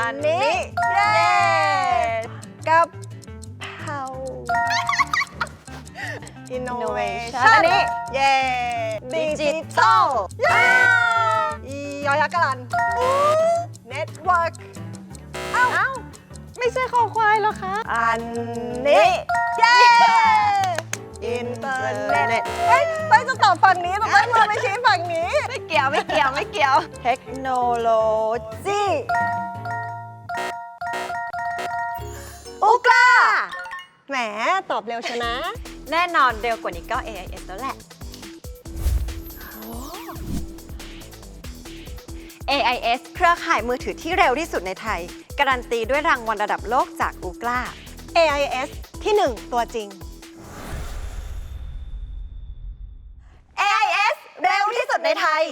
อันนี้ เย้กระเพรา Innovation อันนี้ เย้ ดิจิทัล เย้อียอยักษ์กะลัน Network เอ้า ไม่ใช่คอควายเหรอคะ อันนี้ เย้ อินเทอร์เน็ตเฮ้ยไปจะตอบฝั่งนี้แต่ต้องมือไปชี้ฝั่งนี้ ไม่เกี่ยว ไม่เกี่ยว ไม่เกี่ยว เทคโนโลยี อุกลาแหม ตอบเร็วชนะ แน่นอนเร็วกว่านี้ก็ AIS แล้วแหละ AIS เครือข่ายมือถือที่เร็วที่สุดในไทย การันตีด้วยรางวัลระดับโลกจาก u g l a AIS ที่หนึ่งตัวจริง AIS เร็วที่สุดในไทย